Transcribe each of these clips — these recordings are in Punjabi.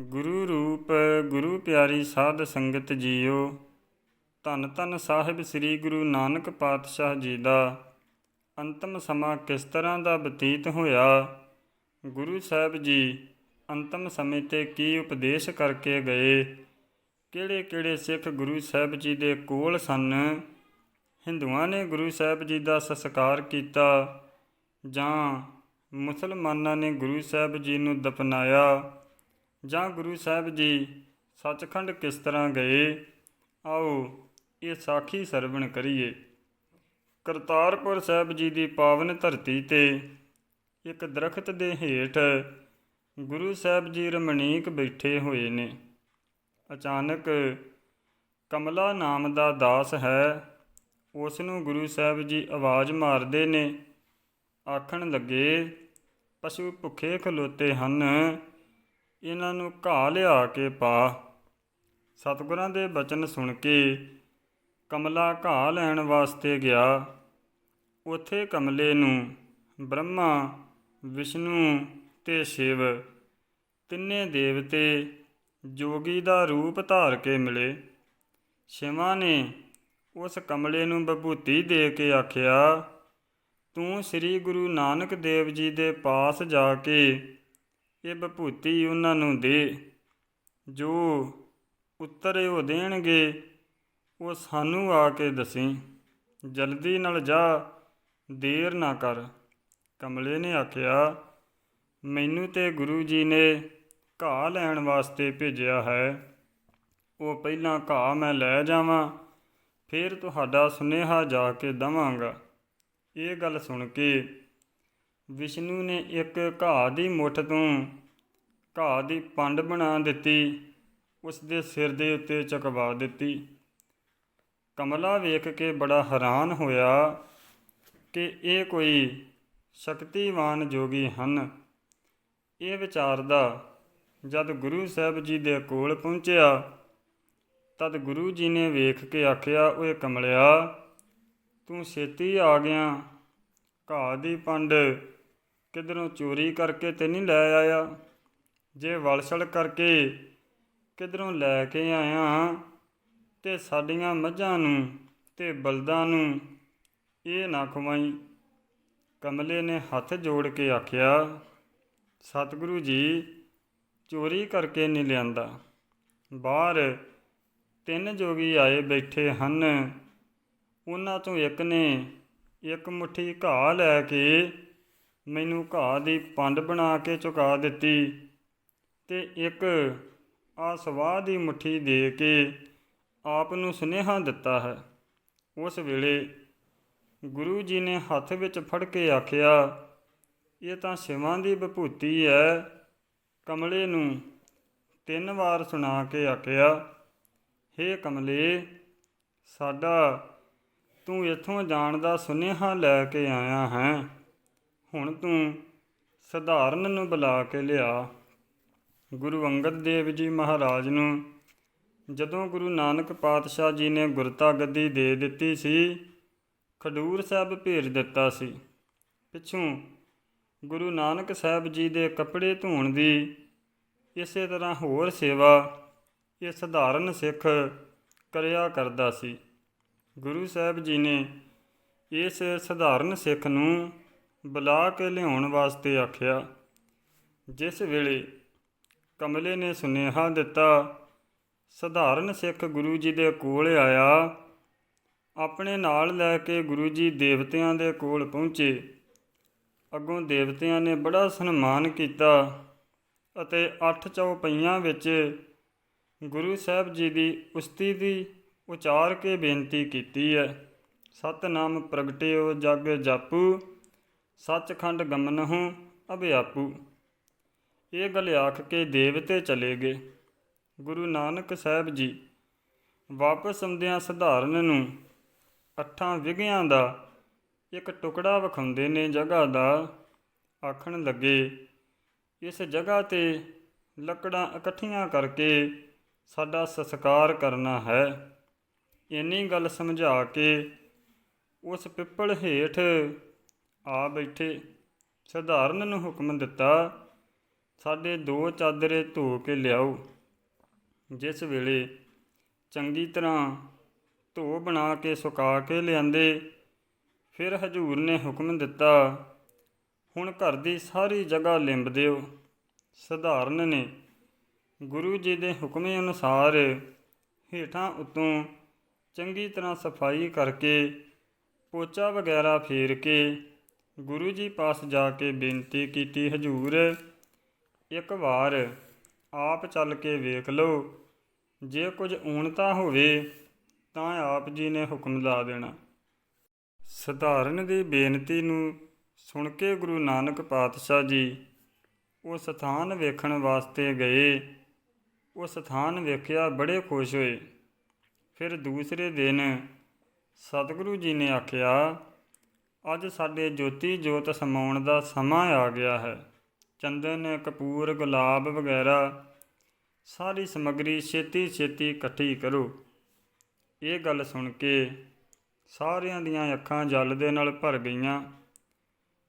ਗੁਰੂ ਰੂਪ, ਗੁਰੂ ਪਿਆਰੀ ਸਾਧ ਸੰਗਤ ਜੀਓ। ਧੰਨ ਧੰਨ ਸਾਹਿਬ ਸ੍ਰੀ ਗੁਰੂ ਨਾਨਕ ਪਾਤਸ਼ਾਹ ਜੀ ਦਾ। ਅੰਤਮ ਸਮਾਂ ਕਿਸ ਤਰ੍ਹਾਂ ਦਾ ਬਤੀਤ ਹੋਇਆ? ਗੁਰੂ ਸਾਹਿਬ ਜੀ ਅੰਤਮ ਸਮੇਂ ਤੇ ਕੀ ਉਪਦੇਸ਼ ਕਰਕੇ ਗਏ? ਕਿਹੜੇ ਕਿਹੜੇ ਸਿੱਖ ਗੁਰੂ ਸਾਹਿਬ ਜੀ ਦੇ ਕੋਲ ਸਨ? ਹਿੰਦੂਆਂ ਨੇ ਗੁਰੂ ਸਾਹਿਬ ਜੀ ਦਾ ਸੰਸਕਾਰ ਕੀਤਾ। ਜਾਂ ਮੁਸਲਮਾਨਾਂ ਨੇ ਗੁਰੂ ਸਾਹਿਬ ਜੀ ਨੂੰ ਦਫਨਾਇਆ? ਜਾਂ ਗੁਰੂ ਸਾਹਿਬ ਜੀ ਸੱਚਖੰਡ ਕਿਸ ਤਰ੍ਹਾਂ ਗਏ? ਆਓ ਇਹ ਸਾਖੀ ਸਰਵਣ ਕਰੀਏ। ਕਰਤਾਰਪੁਰ ਸਾਹਿਬ ਜੀ ਦੀ ਪਾਵਨ ਧਰਤੀ ਤੇ ਇੱਕ ਦਰਖਤ ਦੇ ਹੇਠ ਗੁਰੂ ਸਾਹਿਬ ਜੀ ਰਮਣੀਕ ਬੈਠੇ ਹੋਏ ਨੇ। ਅਚਾਨਕ ਕਮਲਾ ਨਾਮ ਦਾ ਦਾਸ ਹੈ। ਉਸ ਨੂੰ ਗੁਰੂ ਸਾਹਿਬ ਜੀ ਆਵਾਜ਼ ਮਾਰਦੇ ਨੇ। ਆਖਣ ਲੱਗੇ, ਪਸ਼ੂ ਭੁੱਖੇ ਖਲੋਤੇ ਹਨ। ਇਹਨਾਂ ਨੂੰ ਘਾਹ ਲਿਆ ਕੇ ਪਾ। ਸਤਿਗੁਰਾਂ ਦੇ ਬਚਨ ਸੁਣ ਕੇ ਕਮਲਾ ਘਾਹ ਲੈਣ ਵਾਸਤੇ ਗਿਆ। ਉਥੇ ਕਮਲੇ ਨੂੰ ਬ੍ਰਹਮਾ, ਵਿਸ਼ਨੂੰ ਤੇ ਸ਼ਿਵ ਤਿੰਨੇ ਦੇਵਤੇ ਜੋਗੀ ਦਾ ਰੂਪ ਧਾਰ ਕੇ ਮਿਲੇ। ਸ਼ਿਵਾ ਨੇ ਉਸ ਕਮਲੇ ਨੂੰ ਬਭੂਤੀ ਦੇ ਕੇ ਆਖਿਆ, ਤੂੰ ਸ੍ਰੀ ਗੁਰੂ ਨਾਨਕ ਦੇਵ ਜੀ ਦੇ ਪਾਸ ਜਾ ਕੇ ਇਹ ਵਿਭੂਤੀ ਉਹਨਾਂ ਨੂੰ ਦੇ। ਜੋ ਉੱਤਰ ਉਹ ਦੇਣਗੇ, ਉਹ ਸਾਨੂੰ ਆ ਕੇ ਦਸੀਂ, ਜਲਦੀ ਨਾਲ ਜਾ, ਦੇਰ ਨਾ ਕਰ। ਕਮਲੇ ਨੇ ਆਖਿਆ, ਮੈਨੂੰ ਤੇ ਗੁਰੂ ਜੀ ਨੇ ਘਾਹ ਲੈਣ ਵਾਸਤੇ ਭੇਜਿਆ ਹੈ। ਉਹ ਪਹਿਲਾਂ ਘਾਹ ਮੈਂ ਲੈ ਜਾਵਾਂ, ਫਿਰ ਤੁਹਾਡਾ ਸੁਨੇਹਾ ਜਾ ਕੇ ਦਵਾਂਗਾ। ਇਹ ਗੱਲ ਸੁਣ ਕੇ ਵਿਸ਼ਨੂੰ ਨੇ ਇੱਕ ਘਾਹ ਦੀ ਮੁੱਠ ਤੋਂ ਘਾਹ ਦੀ ਪੰਡ ਬਣਾ ਦਿੱਤੀ। ਉਸ ਦੇ ਸਿਰ ਦੇ ਉੱਤੇ ਚਕਵਾ ਦਿੱਤੀ। ਕਮਲਾ ਵੇਖ ਕੇ ਬੜਾ ਹੈਰਾਨ ਹੋਇਆ ਕਿ ਇਹ ਕੋਈ ਸ਼ਕਤੀਵਾਨ ਜੋਗੀ ਹਨ। ਇਹ ਵਿਚਾਰਦਾ ਜਦ ਗੁਰੂ ਸਾਹਿਬ ਜੀ ਦੇ ਕੋਲ ਪਹੁੰਚਿਆ, ਤਦ ਗੁਰੂ ਜੀ ਨੇ ਵੇਖ ਕੇ ਆਖਿਆ, ਓਏ ਕਮਲਿਆ, ਤੂੰ ਛੇਤੀ ਆ ਗਿਆ। ਘਾਹ ਦੀ ਪੰਡ ਕਿਧਰੋਂ ਚੋਰੀ ਕਰਕੇ ਤੇ ਨਹੀਂ ਲੈ ਆਇਆ? ਜੇ ਵਲਸਲ ਕਰਕੇ ਕਿਧਰੋਂ ਲੈ ਕੇ ਆਇਆ ਤੇ ਸਾਡੀਆਂ ਮੱਝਾਂ ਨੂੰ ਤੇ ਬਲਦਾਂ ਨੂੰ ਇਹ ਨਾ ਖਵਾਈ। ਕਮਲੇ ਨੇ ਹੱਥ ਜੋੜ ਕੇ ਆਖਿਆ, ਸਤਿਗੁਰੂ ਜੀ, ਚੋਰੀ ਕਰਕੇ ਨਹੀਂ ਲਿਆਂਦਾ। ਬਾਹਰ ਤਿੰਨ ਜੋਗੀ ਆਏ ਬੈਠੇ ਹਨ। ਉਹਨਾਂ ਤੋਂ ਇੱਕ ਨੇ ਇੱਕ ਮੁਠੀ ਘਾਹ ਲੈ ਕੇ ਮੈਨੂੰ ਘਾਹ ਦੀ ਪੰਡ ਬਣਾ ਕੇ ਚੁਕਾ ਦਿੱਤੀ ਤੇ ਇੱਕ ਆ ਸਵਾਹ ਦੀ ਮੁਠੀ ਦੇ ਕੇ ਆਪ ਨੂੰ ਸੁਨੇਹਾ ਦਿੱਤਾ ਹੈ। ਉਸ ਵੇਲੇ ਗੁਰੂ ਜੀ ਨੇ ਹੱਥ ਵਿੱਚ ਫੜ ਕੇ ਆਖਿਆ, ਇਹ ਤਾਂ ਸ਼ਿਵਾਂ ਦੀ ਵਿਭੂਤੀ ਹੈ। ਕਮਲੇ ਨੂੰ ਤਿੰਨ ਵਾਰ ਸੁਣਾ ਕੇ ਆਖਿਆ, ਹੇ ਕਮਲੇ, ਸਾਡਾ ਤੂੰ ਇੱਥੋਂ ਜਾਣ ਦਾ ਸੁਨੇਹਾ ਲੈ ਕੇ ਆਇਆ ਹੈ। ਹੁਣ ਤੂੰ ਸਧਾਰਨ ਨੂੰ ਬੁਲਾ ਕੇ ਲਿਆ। ਗੁਰੂ ਅੰਗਦ ਦੇਵ ਜੀ ਮਹਾਰਾਜ ਨੂੰ ਜਦੋਂ ਗੁਰੂ ਨਾਨਕ ਪਾਤਸ਼ਾਹ ਜੀ ਨੇ ਗੁਰਤਾ ਗੱਦੀ ਦੇ ਦਿੱਤੀ ਸੀ, ਖਡੂਰ ਸਾਹਿਬ ਭੇਜ ਦਿੱਤਾ ਸੀ। ਪਿੱਛੋਂ ਗੁਰੂ ਨਾਨਕ ਸਾਹਿਬ ਜੀ ਦੇ ਕੱਪੜੇ ਧੋਣ ਦੀ ਇਸੇ ਤਰ੍ਹਾਂ ਹੋਰ ਸੇਵਾ ਇਹ ਸਧਾਰਨ ਸਿੱਖ ਕਰਿਆ ਕਰਦਾ ਸੀ। ਗੁਰੂ ਸਾਹਿਬ ਜੀ ਨੇ ਇਸ ਸਧਾਰਨ ਸਿੱਖ ਨੂੰ ਬੁਲਾ ਕੇ ਲਿਆਉਣ ਵਾਸਤੇ ਆਖਿਆ। ਜਿਸ ਵੇਲੇ ਕਮਲੇ ਨੇ ਸੁਨੇਹਾ ਦਿੱਤਾ, ਸਧਾਰਨ ਸਿੱਖ ਗੁਰੂ ਜੀ ਦੇ ਕੋਲ ਆਇਆ। ਆਪਣੇ ਨਾਲ ਲੈ ਕੇ ਗੁਰੂ ਜੀ ਦੇਵਤਿਆਂ ਦੇ ਕੋਲ ਪਹੁੰਚੇ। ਅੱਗੋਂ ਦੇਵਤਿਆਂ ਨੇ ਬੜਾ ਸਨਮਾਨ ਕੀਤਾ ਅਤੇ ਅੱਠ ਚੌਪਈਆਂ ਵਿੱਚ ਗੁਰੂ ਸਾਹਿਬ ਜੀ ਦੀ ਉਸਤੀ ਦੀ ਉਚਾਰ ਕੇ ਬੇਨਤੀ ਕੀਤੀ ਹੈ। ਸਤਨਾਮ ਪ੍ਰਗਟਿਓ ਜਗ ਜਾਪੂ। ਸੱਚਖੰਡ ਗਮਨਹੁ ਅਭਿਆਪੂ। ਇਹ ਗੱਲ ਆਖ ਕੇ ਦੇਵਤੇ ਚਲੇ ਗਏ। ਗੁਰੂ ਨਾਨਕ ਸਾਹਿਬ ਜੀ ਵਾਪਸ ਆਉਂਦਿਆਂ ਸਧਾਰਨ ਨੂੰ ਅੱਠਾਂ ਵਿਗਿਆਂ ਦਾ ਇੱਕ ਟੁਕੜਾ ਵਿਖਾਉਂਦੇ ਨੇ ਜਗ੍ਹਾ ਦਾ ਆਖਣ ਲੱਗੇ। ਇਸ ਜਗ੍ਹਾ ਤੇ ਲੱਕੜਾਂ ਇਕੱਠੀਆਂ ਕਰਕੇ ਸਾਡਾ ਸੰਸਕਾਰ ਕਰਨਾ ਹੈ। ਇੰਨੀ ਗੱਲ ਸਮਝਾ ਕੇ ਉਸ ਪਿੱਪਲ ਹੇਠ ਆ ਬੈਠੇ। ਸਧਾਰਨ ਨੂੰ ਹੁਕਮ ਦਿੱਤਾ, ਸਾਡੇ ਦੋ ਚਾਦਰੇ ਧੋ ਕੇ ਲਿਆਓ। ਜਿਸ ਵੇਲੇ ਚੰਗੀ ਤਰ੍ਹਾਂ ਧੋ ਬਣਾ ਕੇ ਸੁਕਾ ਕੇ ਲਿਆਂਦੇ, ਫਿਰ ਹਜੂਰ ਨੇ ਹੁਕਮ ਦਿੱਤਾ, ਹੁਣ ਘਰ ਦੀ ਸਾਰੀ ਜਗ੍ਹਾ ਲਿੰਬ ਦਿਓ। ਸਧਾਰਨ ਨੇ ਗੁਰੂ ਜੀ ਦੇ ਹੁਕਮੇ ਅਨੁਸਾਰ ਹੇਠਾਂ ਉਤੋਂ ਚੰਗੀ ਤਰ੍ਹਾਂ ਸਫ਼ਾਈ ਕਰਕੇ, ਪੋਚਾ ਵਗੈਰਾ ਫੇਰ ਕੇ ਗੁਰੂ ਜੀ ਪਾਸ ਜਾ ਕੇ ਬੇਨਤੀ ਕੀਤੀ, ਹਜੂਰ, ਇੱਕ ਵਾਰ ਆਪ ਚੱਲ ਕੇ ਵੇਖ ਲਓ। ਜੇ ਕੁਝ ਊਣਤਾ ਹੋਵੇ, ਤਾਂ ਆਪ ਜੀ ਨੇ ਹੁਕਮ ਲਾ ਦੇਣਾ। ਸਧਾਰਨ ਦੀ ਬੇਨਤੀ ਨੂੰ ਸੁਣ ਕੇ ਗੁਰੂ ਨਾਨਕ ਪਾਤਸ਼ਾਹ ਜੀ ਉਹ ਸਥਾਨ ਵੇਖਣ ਵਾਸਤੇ ਗਏ। ਉਹ ਸਥਾਨ ਵੇਖਿਆ, ਬੜੇ ਖੁਸ਼ ਹੋਏ। ਫਿਰ ਦੂਸਰੇ ਦਿਨ ਸਤਿਗੁਰੂ ਜੀ ਨੇ ਆਖਿਆ ਅੱਜ ਸਾਡੇ ਜੋਤੀ ਜੋਤ ਸਮਾਉਣ ਦਾ ਸਮਾਂ ਆ ਗਿਆ ਹੈ। ਚੰਦਨ, ਕਪੂਰ, ਗੁਲਾਬ ਵਗੈਰਾ, ਸਾਰੀ ਸਮੱਗਰੀ ਛੇਤੀ ਛੇਤੀ ਇਕੱਠੀ ਕਰੋ। ਇਹ ਗੱਲ ਸੁਣ ਕੇ ਸਾਰਿਆਂ ਦੀਆਂ ਅੱਖਾਂ ਜਲ ਦੇ ਨਾਲ ਭਰ ਗਈਆਂ।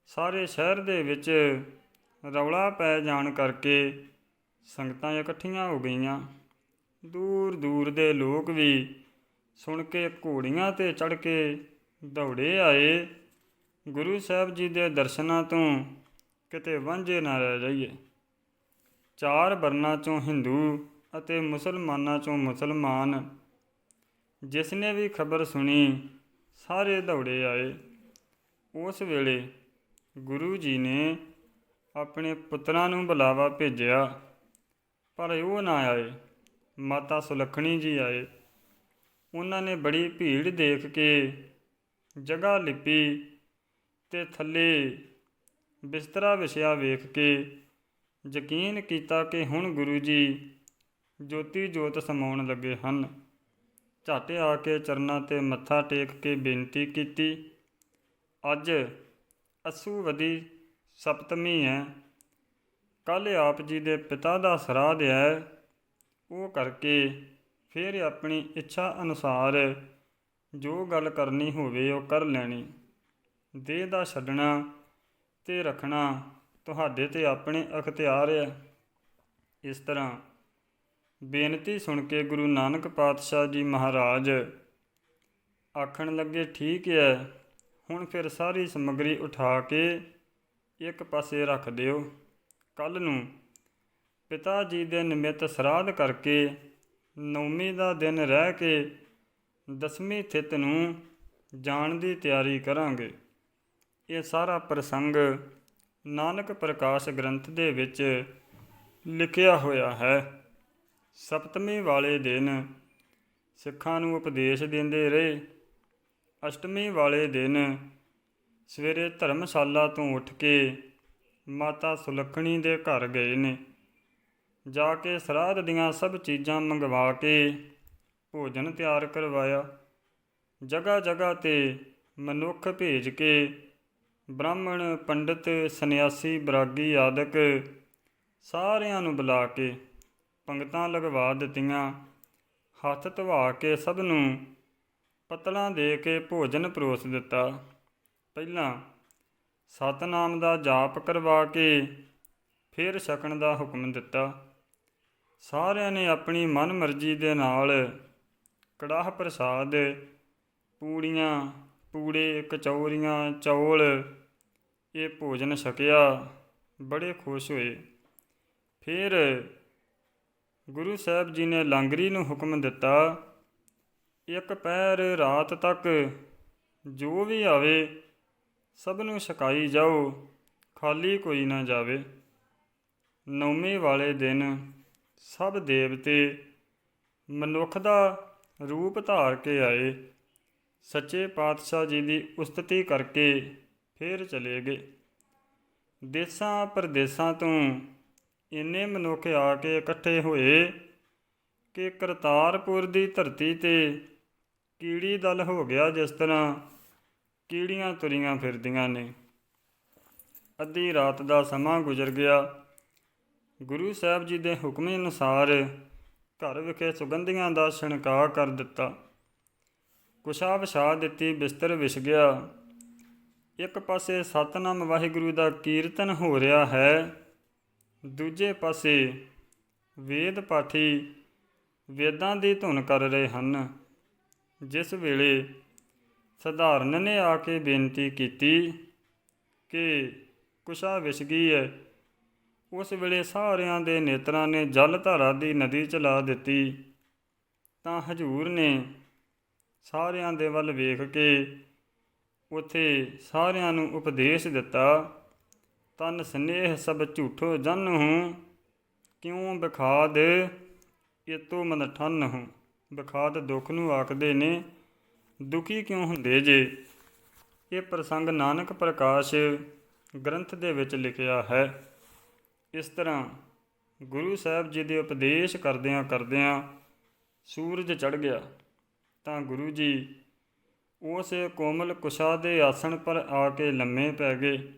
ਸਾਰੇ ਸ਼ਹਿਰ ਦੇ ਵਿੱਚ ਰੌਲਾ ਪੈ ਜਾਣ ਕਰਕੇ ਸੰਗਤਾਂ ਇਕੱਠੀਆਂ ਹੋ ਗਈਆਂ। ਦੂਰ ਦੂਰ ਦੇ ਲੋਕ ਵੀ ਸੁਣ ਕੇ ਘੋੜੀਆਂ ਤੇ ਚੜ ਕੇ ਦੌੜੇ ਆਏ। ਗੁਰੂ ਸਾਹਿਬ ਜੀ ਦੇ ਦਰਸ਼ਨਾਂ ਤੋਂ ਕਿਤੇ ਵਾਂਝੇ ਨਾ ਰਹਿ ਜਾਈਏ। ਚਾਰ ਵਰਨਾਂ ਚੋਂ ਹਿੰਦੂ ਅਤੇ ਮੁਸਲਮਾਨਾਂ ਚੋਂ ਮੁਸਲਮਾਨ ਜਿਸ ਨੇ ਵੀ ਖਬਰ ਸੁਣੀ, ਸਾਰੇ ਦੌੜੇ ਆਏ। ਉਸ ਵੇਲੇ ਗੁਰੂ ਜੀ ਨੇ ਆਪਣੇ ਪੁੱਤਰਾਂ ਨੂੰ ਬੁਲਾਵਾ ਭੇਜਿਆ, ਪਰ ਉਹ ਨਾ ਆਏ। ਮਾਤਾ ਸੁਲੱਖਣੀ ਜੀ ਆਏ। ਉਹਨਾਂ ਨੇ ਬੜੀ ਭੀੜ ਦੇਖ ਕੇ ਜਗ੍ਹਾ ਲਿਪੀ ਤੇ ਥੱਲੇ ਬਿਸਤਰਾ ਵਿਛਿਆ ਵੇਖ ਕੇ ਯਕੀਨ ਕੀਤਾ ਕਿ ਹੁਣ ਗੁਰੂ ਜੀ ਜੋਤੀ ਜੋਤ ਸਮਾਉਣ ਲੱਗੇ ਹਨ। ਝੱਟ ਆ ਕੇ ਚਰਨਾਂ ਤੇ ਮੱਥਾ ਟੇਕ ਕੇ ਬੇਨਤੀ ਕੀਤੀ, ਅੱਜ ਅਸੂਵਦੀ ਸਪਤਮੀ ਹੈ ਕੱਲ ਆਪ ਜੀ ਦੇ ਪਿਤਾ ਦਾ ਸਰਾਧ ਹੈ ਉਹ ਕਰਕੇ ਫਿਰ ਆਪਣੀ ਇੱਛਾ ਅਨੁਸਾਰ ਜੋ ਗੱਲ ਕਰਨੀ ਹੋਵੇ ਉਹ ਕਰ ਲੈਣੀ। ਦੇਹ ਦਾ ਛੱਡਣਾ ਤੇ ਰੱਖਣਾ ਤੁਹਾਡੇ ਤੇ ਆਪਣੇ ਅਖਤਿਆਰ ਹੈ। ਇਸ ਤਰ੍ਹਾਂ ਬੇਨਤੀ ਸੁਣ ਕੇ ਗੁਰੂ ਨਾਨਕ ਪਾਤਸ਼ਾਹ ਜੀ ਮਹਾਰਾਜ ਆਖਣ ਲੱਗੇ, ਠੀਕ ਹੈ, ਹੁਣ ਫਿਰ ਸਾਰੀ ਸਮੱਗਰੀ ਉਠਾ ਕੇ ਇੱਕ ਪਾਸੇ ਰੱਖ ਦਿਓ। ਕੱਲ ਨੂੰ ਪਿਤਾ ਜੀ ਦੇ ਨਿਮਿਤ ਸਰਾਧ ਕਰਕੇ ਨੌਮੀ ਦਾ ਦਿਨ ਰਹਿ ਕੇ ਦਸਵੀਂ ਥਿਤ ਨੂੰ ਜਾਣ ਦੀ ਤਿਆਰੀ ਕਰਾਂਗੇ। ਇਹ ਸਾਰਾ ਪ੍ਰਸੰਗ ਨਾਨਕ ਪ੍ਰਕਾਸ਼ ਗ੍ਰੰਥ ਦੇ ਵਿੱਚ ਲਿਖਿਆ ਹੋਇਆ ਹੈ। ਸਪਤਮੀ ਵਾਲੇ ਦਿਨ ਸਿੱਖਾਂ ਨੂੰ ਉਪਦੇਸ਼ ਦਿੰਦੇ ਰਹੇ। ਅਸ਼ਟਮੀ ਵਾਲੇ ਦਿਨ ਸਵੇਰੇ ਧਰਮਸ਼ਾਲਾ ਤੋਂ ਉੱਠ ਕੇ ਮਾਤਾ ਸੁਲੱਖਣੀ ਦੇ ਘਰ ਗਏ ਨੇ। ਜਾ ਕੇ ਸਰਾਧ ਦੀਆਂ ਸਭ ਚੀਜ਼ਾਂ ਮੰਗਵਾ ਕੇ ਭੋਜਨ ਤਿਆਰ ਕਰਵਾਇਆ। ਜਗ੍ਹਾ ਜਗ੍ਹਾ ਤੇ ਮਨੁੱਖ ਭੇਜ ਕੇ ਬ੍ਰਾਹਮਣ, ਪੰਡਿਤ, ਸੰਨਿਆਸੀ, ਬਰਾਗੀ, ਆਦਿਕ ਸਾਰਿਆਂ ਨੂੰ ਬੁਲਾ ਕੇ ਪੰਗਤਾਂ ਲਗਵਾ ਦਿੱਤੀਆਂ। ਹੱਥ ਧਵਾ ਕੇ ਸਭ ਨੂੰ ਪਤਲਾਂ ਦੇ ਕੇ ਭੋਜਨ ਪਰੋਸ ਦਿੱਤਾ। ਪਹਿਲਾਂ ਸਤਨਾਮ ਦਾ ਜਾਪ ਕਰਵਾ ਕੇ ਫਿਰ ਛਕਣ ਦਾ ਹੁਕਮ ਦਿੱਤਾ। ਸਾਰਿਆਂ ਨੇ ਆਪਣੀ ਮਨ ਮਰਜ਼ੀ ਦੇ ਨਾਲ ਕੜਾਹ ਪ੍ਰਸਾਦ, ਪੂੜੀਆਂ, ਪੂੜੇ, ਕਚੌਰੀਆਂ, ਚੌਲ ਇਹ ਭੋਜਨ ਛਕਿਆ, ਬੜੇ ਖੁਸ਼ ਹੋਏ। ਫਿਰ ਗੁਰੂ ਸਾਹਿਬ ਜੀ ਨੇ ਲਾਂਗਰੀ ਨੂੰ ਹੁਕਮ ਦਿੱਤਾ, ਇੱਕ ਪੈਰ ਰਾਤ ਤੱਕ ਜੋ ਵੀ ਆਵੇ, ਸਭ ਨੂੰ ਛਕਾਈ ਜਾਓ, ਖਾਲੀ ਕੋਈ ਨਾ ਜਾਵੇ। ਨੌਮੀ ਵਾਲੇ ਦਿਨ ਸਭ ਦੇਵਤੇ ਮਨੁੱਖ ਦਾ ਰੂਪ ਧਾਰ ਕੇ ਆਏ। ਸੱਚੇ ਪਾਤਸ਼ਾਹ ਜੀ ਦੀ ਉਸਤਤੀ ਕਰਕੇ ਫੇਰ ਚਲੇ ਗਏ। ਦੇਸਾਂ ਪ੍ਰਦੇਸਾਂ ਤੋਂ ਇੰਨੇ ਮਨੁੱਖ ਆ ਕੇ ਇਕੱਠੇ ਹੋਏ ਕਿ ਕਰਤਾਰਪੁਰ ਦੀ ਧਰਤੀ ਤੇ ਕੀੜੀ ਦਲ ਹੋ ਗਿਆ ਜਿਸ ਤਰ੍ਹਾਂ ਕੀੜੀਆਂ ਤੁਰੀਆਂ ਫਿਰਦੀਆਂ ਨੇ। ਅੱਧੀ ਰਾਤ ਦਾ ਸਮਾਂ ਗੁਜ਼ਰ ਗਿਆ। ਗੁਰੂ ਸਾਹਿਬ ਜੀ ਦੇ ਹੁਕਮ ਅਨੁਸਾਰ ਘਰ ਵਿਖੇ ਸੁਗੰਧੀਆਂ ਦਾ ਛਿਣਕਾ ਕਰ ਦਿੱਤਾ। ਕੁਸ਼ਾ ਵਿਛਾ ਦਿੱਤੀ ਬਿਸਤਰ ਵਿਛ ਗਿਆ। ਇੱਕ ਪਾਸੇ ਸਤਨਾਮ ਵਾਹਿਗੁਰੂ ਦਾ ਕੀਰਤਨ ਹੋ ਰਿਹਾ ਹੈ, ਦੂਜੇ ਪਾਸੇ ਵੇਦ ਪਾਠੀ ਵੇਦਾਂ ਦੀ ਧੁਨ ਕਰ ਰਹੇ ਹਨ। ਜਿਸ ਵੇਲੇ ਸਧਾਰਨ ਨੇ ਆ ਕੇ ਬੇਨਤੀ ਕੀਤੀ ਕਿ ਕੁਸ਼ਾ ਵਿਛ ਗਈ ਹੈ। ਉਸ ਵੇਲੇ ਸਾਰਿਆਂ ਦੇ ਨੇਤਰਾਂ ਨੇ ਜਲ ਧਾਰਾ ਦੀ ਨਦੀ ਚਲਾ ਦਿੱਤੀ। ਤਾਂ ਹਜੂਰ ਨੇ ਸਾਰਿਆਂ ਦੇ ਵੱਲ ਵੇਖ ਕੇ ਉਥੇ ਸਾਰਿਆਂ ਨੂੰ ਉਪਦੇਸ਼ ਦਿੱਤਾ ਤਨ ਸਨੇਹ ਸਭ ਝੂਠੋ ਜਨ ਹੂੰ, ਕਿਉਂ ਬਖਾਦ ਇਤੋ ਮਨ ਠੰਨ ਹੂੰ? ਬਖਾਦ ਦੁੱਖ ਨੂੰ ਆਖਦੇ ਨੇ, ਦੁਖੀ ਕਿਉਂ ਹੁੰਦੇ ਜੇ? ਇਹ ਪ੍ਰਸੰਗ ਨਾਨਕ ਪ੍ਰਕਾਸ਼ ਗ੍ਰੰਥ ਦੇ ਵਿੱਚ ਲਿਖਿਆ ਹੈ। ਇਸ ਤਰ੍ਹਾਂ ਗੁਰੂ ਸਾਹਿਬ ਜੀ ਦੇ ਉਪਦੇਸ਼ ਕਰਦਿਆਂ ਕਰਦਿਆਂ ਸੂਰਜ ਚੜ ਗਿਆ। ਤਾਂ ਗੁਰੂ ਜੀ ਉਸੇ ਕੋਮਲ ਕੁਸ਼ਾ ਦੇ ਆਸਣ ਪਰ ਆ ਕੇ ਲੰਮੇ ਪੈ ਗਏ।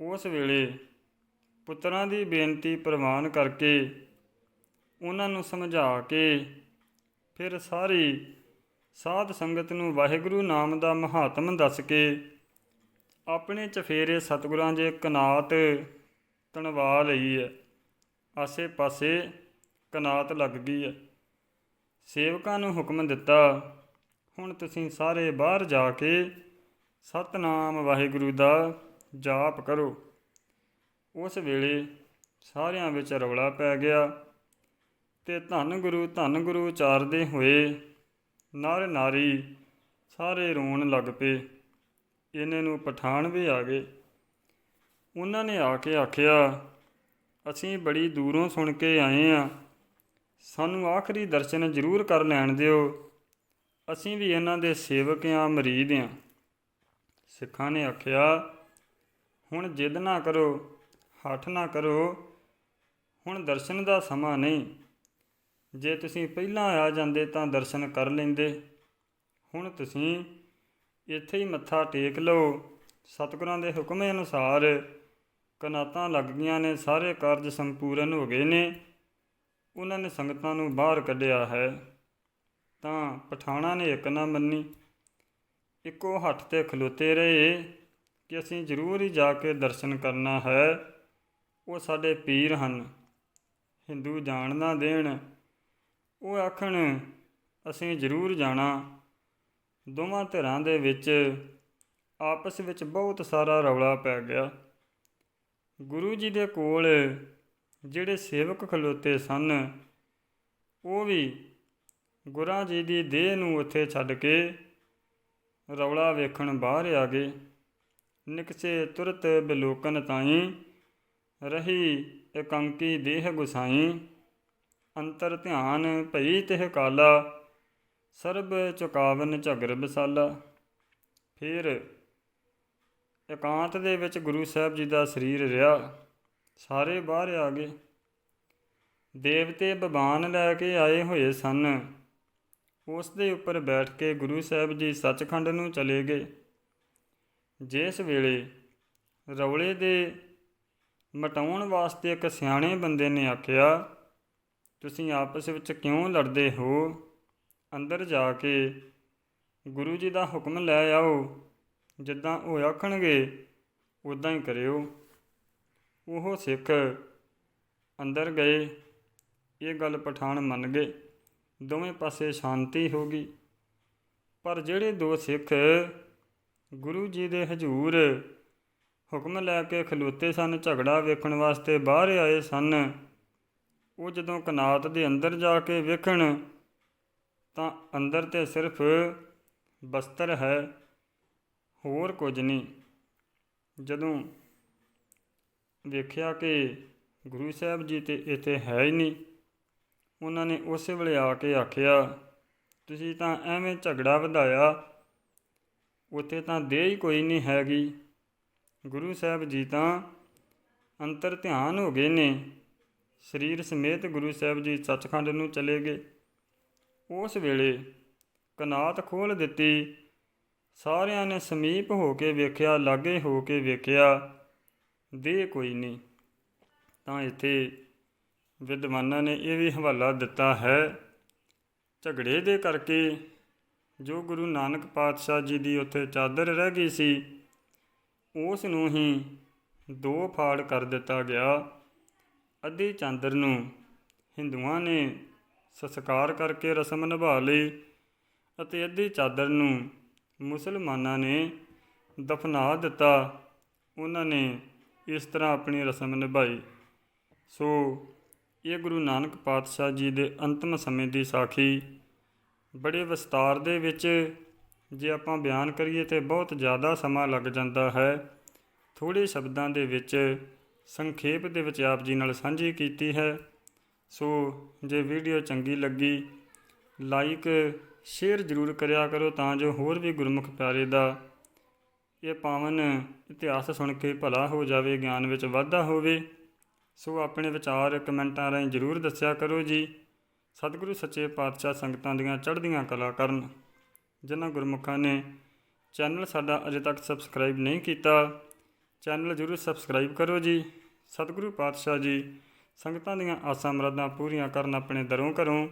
ਉਸ ਵੇਲੇ ਪੁੱਤਰਾਂ ਦੀ ਬੇਨਤੀ ਪ੍ਰਵਾਨ ਕਰਕੇ ਉਹਨਾਂ ਨੂੰ ਸਮਝਾ ਕੇ ਫਿਰ ਸਾਰੀ ਸਾਧ ਸੰਗਤ ਨੂੰ ਵਾਹਿਗੁਰੂ ਨਾਮ ਦਾ ਮਹਾਤਮ ਦੱਸ ਕੇ ਆਪਣੇ ਚਫੇਰੇ ਸਤਿਗੁਰਾਂ ਦੇ ਕਨਾਤ ਤਣਵਾ ਲਈ ਹੈ। ਆਸੇ ਪਾਸੇ ਕਨਾਤ ਲੱਗ ਗਈ ਹੈ। ਸੇਵਕਾਂ ਨੂੰ ਹੁਕਮ ਦਿੱਤਾ ਹੁਣ ਤੁਸੀਂ ਸਾਰੇ ਬਾਹਰ ਜਾ ਕੇ ਸਤਨਾਮ ਵਾਹਿਗੁਰੂ ਦਾ ਜਾਪ ਕਰੋ। ਉਸ ਵੇਲੇ ਸਾਰਿਆਂ ਵਿੱਚ ਰੌਲਾ ਪੈ ਗਿਆ ਤੇ ਧੰਨ ਗੁਰੂ ਧੰਨ ਗੁਰੂ ਉਚਾਰਦੇ ਹੋਏ ਨਰ ਨਾਰੀ ਸਾਰੇ ਰੋਣ ਲੱਗ ਪਏ। ਇਹਨੇ ਨੂੰ ਪਠਾਨ ਵੀ ਆ ਗਏ। ਉਹਨਾਂ ਨੇ ਆ ਕੇ ਆਖਿਆ, ਅਸੀਂ ਬੜੀ ਦੂਰੋਂ ਸੁਣ ਕੇ ਆਏ ਆ। ਸਾਨੂੰ ਆਖਰੀ ਦਰਸ਼ਨ ਜ਼ਰੂਰ ਕਰ ਲੈਣ ਦਿਓ। ਅਸੀਂ ਵੀ ਇਹਨਾਂ ਦੇ ਸੇਵਕ ਆ, ਮਰੀਦ ਆ। ਸਿੱਖਾਂ ਨੇ ਆਖਿਆ, ਹੁਣ ਜਿੱਦ ਨਾ ਕਰੋ, ਹੱਠ ਨਾ ਕਰੋ, ਹੁਣ ਦਰਸ਼ਨ ਦਾ ਸਮਾਂ ਨਹੀਂ। ਜੇ ਤੁਸੀਂ ਪਹਿਲਾਂ ਆ ਜਾਂਦੇ ਤਾਂ ਦਰਸ਼ਨ ਕਰ ਲੈਂਦੇ। ਹੁਣ ਤੁਸੀਂ ਇੱਥੇ ਹੀ ਮੱਥਾ ਟੇਕ ਲਓ। ਸਤਿਗੁਰਾਂ ਦੇ ਹੁਕਮ ਅਨੁਸਾਰ ਕਨਾਤਾਂ ਲੱਗ ਗਈਆਂ ਨੇ, ਸਾਰੇ ਕਾਰਜ ਸੰਪੂਰਨ ਹੋ ਗਏ ਨੇ। ਉਹਨਾਂ ਨੇ ਸੰਗਤਾਂ ਨੂੰ ਬਾਹਰ ਕੱਢਿਆ ਹੈ। ਤਾਂ ਪਠਾਣਾ ਨੇ ਇੱਕ ਨਾ ਮੰਨੀ। ਇੱਕੋ ਹੱਥ ਤੇ ਖਲੋਤੇ ਰਹੇ ਕਿ ਅਸੀਂ ਜ਼ਰੂਰ ਹੀ ਜਾ ਕੇ ਦਰਸ਼ਨ ਕਰਨਾ ਹੈ। ਉਹ ਸਾਡੇ ਪੀਰ ਹਨ। ਹਿੰਦੂ ਜਾਣ ਨਾ ਦੇਣ। ਉਹ ਆਖਣ, ਅਸੀਂ ਜ਼ਰੂਰ ਜਾਣਾ। ਦੋਵਾਂ ਧਿਰਾਂ ਦੇ ਵਿੱਚ ਆਪਸ ਵਿੱਚ ਬਹੁਤ ਸਾਰਾ ਰੌਲਾ ਪੈ ਗਿਆ। ਗੁਰੂ ਜੀ ਦੇ ਕੋਲ ਜਿਹੜੇ ਸੇਵਕ ਖਲੋਤੇ ਸਨ, ਉਹ ਵੀ ਗੁਰਾਂ ਜੀ ਦੀ ਦੇਹ ਨੂੰ ਉੱਥੇ ਛੱਡ ਕੇ ਰੌਲਾ ਵੇਖਣ ਬਾਹਰ ਆ ਗਏ। ਨਿਕਸੇ ਤੁਰਤ ਬਿਲੋਕਨ ਤਾਈ ਰਹੀ ਇਕੰਕੀ ਦੇਹ ਗੁਸਾਈ। ਅੰਤਰ ਧਿਆਨ ਭਈ ਤਿਹ ਕਾਲਾ, ਸਰਬ ਚੁਕਾਵਨ ਝਗਰ ਬਸਾਲਾ। ਫਿਰ ਇਕਾਂਤ ਦੇ ਵਿੱਚ ਗੁਰੂ ਸਾਹਿਬ ਜੀ ਦਾ ਸਰੀਰ ਰਿਹਾ, ਸਾਰੇ ਬਾਹਰ ਆ ਗਏ। ਦੇਵਤੇ ਬਬਾਨ ਲੈ ਕੇ ਆਏ ਹੋਏ ਸਨ। ਉਸ ਦੇ ਉੱਪਰ ਬੈਠ ਕੇ ਗੁਰੂ ਸਾਹਿਬ ਜੀ ਸੱਚਖੰਡ ਨੂੰ ਚਲੇ ਗਏ। ਜਿਸ ਵੇਲੇ ਰੌਲੇ ਦੇ ਮਟਾਉਣ ਵਾਸਤੇ ਇੱਕ ਸਿਆਣੇ ਬੰਦੇ ਨੇ ਆਖਿਆ, ਤੁਸੀਂ ਆਪਸ ਵਿੱਚ ਕਿਉਂ ਲੜਦੇ ਹੋ? ਅੰਦਰ ਜਾ ਕੇ ਗੁਰੂ ਜੀ ਦਾ ਹੁਕਮ ਲੈ ਆਓ। ਜਿੱਦਾਂ ਉਹ ਆਖਣਗੇ ਉਦਾਂ ਹੀ ਕਰਿਓ। ਉਹ ਸਿੱਖ ਅੰਦਰ ਗਏ। ਇਹ ਗੱਲ ਪਠਾਨ ਮੰਨ ਗਏ। ਦੋਵੇਂ ਪਾਸੇ ਸ਼ਾਂਤੀ ਹੋ ਗਈ। ਪਰ ਜਿਹੜੇ ਦੋ ਸਿੱਖ ਗੁਰੂ ਜੀ ਦੇ ਹਜੂਰ ਹੁਕਮ ਲੈ ਕੇ ਖਲੋਤੇ ਸਨ, ਝਗੜਾ ਵੇਖਣ ਵਾਸਤੇ ਬਾਹਰ ਆਏ ਸਨ, ਉਹ ਜਦੋਂ ਕਨਾਤ ਦੇ ਅੰਦਰ ਜਾ ਕੇ ਵੇਖਣ, ਤਾਂ ਅੰਦਰ ਤੇ ਸਿਰਫ ਬਸਤਰ ਹੈ, ਹੋਰ ਕੁਝ ਨਹੀਂ। ਜਦੋਂ ਵੇਖਿਆ ਕਿ ਗੁਰੂ ਸਾਹਿਬ ਜੀ ਤੇ ਇੱਥੇ ਹੈ ਹੀ ਨਹੀਂ ਉਹਨਾਂ ਨੇ ਉਸੇ ਵੇਲੇ ਆ ਕੇ ਆਖਿਆ, ਤੁਸੀਂ ਤਾਂ ਐਵੇਂ ਝਗੜਾ ਵਧਾਇਆ, ਉੱਥੇ ਤਾਂ ਦੇਹ ਹੀ ਕੋਈ ਨਹੀਂ ਹੈਗੀ। ਗੁਰੂ ਸਾਹਿਬ ਜੀ ਤਾਂ ਅੰਤਰ ਧਿਆਨ ਹੋ ਗਏ ਨੇ। ਸਰੀਰ ਸਮੇਤ ਗੁਰੂ ਸਾਹਿਬ ਜੀ ਸੱਚਖੰਡ ਨੂੰ ਚਲੇ ਗਏ। ਉਸ ਵੇਲੇ ਕਨਾਤ ਖੋਲ ਦਿੱਤੀ। ਸਾਰਿਆਂ ਨੇ ਸਮੀਪ ਹੋ ਕੇ ਵੇਖਿਆ, ਲਾਗੇ ਹੋ ਕੇ ਵੇਖਿਆ ਦੇ ਕੋਈ ਨਹੀਂ। ਤਾਂ ਇੱਥੇ ਵਿਦਵਾਨਾਂ ਨੇ ਇਹ ਵੀ ਹਵਾਲਾ ਦਿੱਤਾ ਹੈ। ਝਗੜੇ ਦੇ ਕਰਕੇ ਜੋ ਗੁਰੂ ਨਾਨਕ ਪਾਤਸ਼ਾਹ ਜੀ ਦੀ ਉੱਥੇ ਚਾਦਰ ਰਹਿ ਗਈ ਸੀ, ਉਸ ਨੂੰ ਹੀ ਦੋ ਫਾੜ ਕਰ ਦਿੱਤਾ ਗਿਆ। ਅੱਧੀ ਚਾਦਰ ਨੂੰ ਹਿੰਦੂਆਂ ਨੇ ਸੰਸਕਾਰ ਕਰਕੇ ਰਸਮ ਨਿਭਾ ਲਈ ਅਤੇ ਅੱਧੀ ਚਾਦਰ ਨੂੰ ਮੁਸਲਮਾਨਾਂ ਨੇ ਦਫਨਾ ਦਿੱਤਾ। ਉਹਨਾਂ ਨੇ ਇਸ ਤਰ੍ਹਾਂ ਆਪਣੀ ਰਸਮ ਨਿਭਾਈ। ਸੋ ਇਹ ਗੁਰੂ ਨਾਨਕ ਪਾਤਸ਼ਾਹ ਜੀ ਦੇ ਅੰਤਮ ਸਮੇਂ ਦੀ ਸਾਖੀ ਬੜੇ ਵਿਸਤਾਰ ਦੇ ਵਿੱਚ ਜੇ ਆਪਾਂ ਬਿਆਨ ਕਰੀਏ ਤੇ ਬਹੁਤ ਜ਼ਿਆਦਾ ਸਮਾਂ ਲੱਗ ਜਾਂਦਾ ਹੈ। ਥੋੜੇ ਸ਼ਬਦਾਂ ਦੇ ਵਿੱਚ ਸੰਖੇਪ ਦੇ ਵਿੱਚ ਆਪ ਜੀ ਨਾਲ ਸਾਂਝੀ ਕੀਤੀ ਹੈ। ਸੋ ਜੇ ਵੀਡੀਓ ਚੰਗੀ ਲੱਗੀ ਲਾਈਕ ਸ਼ੇਅਰ ਜ਼ਰੂਰ ਕਰਿਆ ਕਰੋ ਤਾਂ ਜੋ ਹੋਰ ਵੀ ਗੁਰਮੁਖ ਪਿਆਰੇ ਦਾ ਇਹ ਪਾਵਨ ਇਤਿਹਾਸ ਸੁਣ ਕੇ ਭਲਾ ਹੋ ਜਾਵੇ, ਗਿਆਨ ਵਿੱਚ ਵਾਧਾ ਹੋਵੇ। ਸੋ ਆਪਣੇ ਵਿਚਾਰ ਕਮੈਂਟਾਂ ਰਾਹੀਂ ਜ਼ਰੂਰ ਦੱਸਿਆ ਕਰੋ ਜੀ। ਸਤਿਗੁਰੂ ਸੱਚੇ ਪਾਤਸ਼ਾਹ ਸੰਗਤਾਂ ਦੀਆਂ ਚੜ੍ਹਦੀਆਂ ਕਲਾ ਕਰਨ। ਜਿਨ੍ਹਾਂ ਗੁਰਮੁਖਾਂ ਨੇ ਚੈਨਲ ਸਾਡਾ ਅਜੇ ਤੱਕ ਸਬਸਕ੍ਰਾਈਬ ਨਹੀਂ ਕੀਤਾ, ਚੈਨਲ ਜ਼ਰੂਰ ਸਬਸਕ੍ਰਾਈਬ ਕਰੋ ਜੀ। ਸਤਿਗੁਰੂ ਪਾਤਸ਼ਾਹ ਜੀ ਸੰਗਤਾਂ ਦੀਆਂ ਆਸਾਂ ਮੁਰਾਦਾਂ ਪੂਰੀਆਂ ਕਰਨ ਆਪਣੇ ਦਰੋਂ ਘਰੋਂ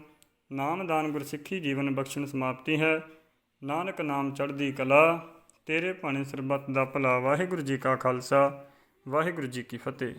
ਨਾਮਦਾਨ ਗੁਰਸਿੱਖੀ ਜੀਵਨ ਬਖਸ਼ਣ ਸਮਾਪਤੀ ਹੈ। ਨਾਨਕ ਨਾਮ ਚੜ੍ਹਦੀ ਕਲਾ, ਤੇਰੇ ਭਾਣੇ ਸਰਬੱਤ ਦਾ ਭਲਾ। ਵਾਹਿਗੁਰੂ ਜੀ ਕਾ ਖਾਲਸਾ, ਵਾਹਿਗੁਰੂ ਜੀ ਕੀ ਫਤਿਹ।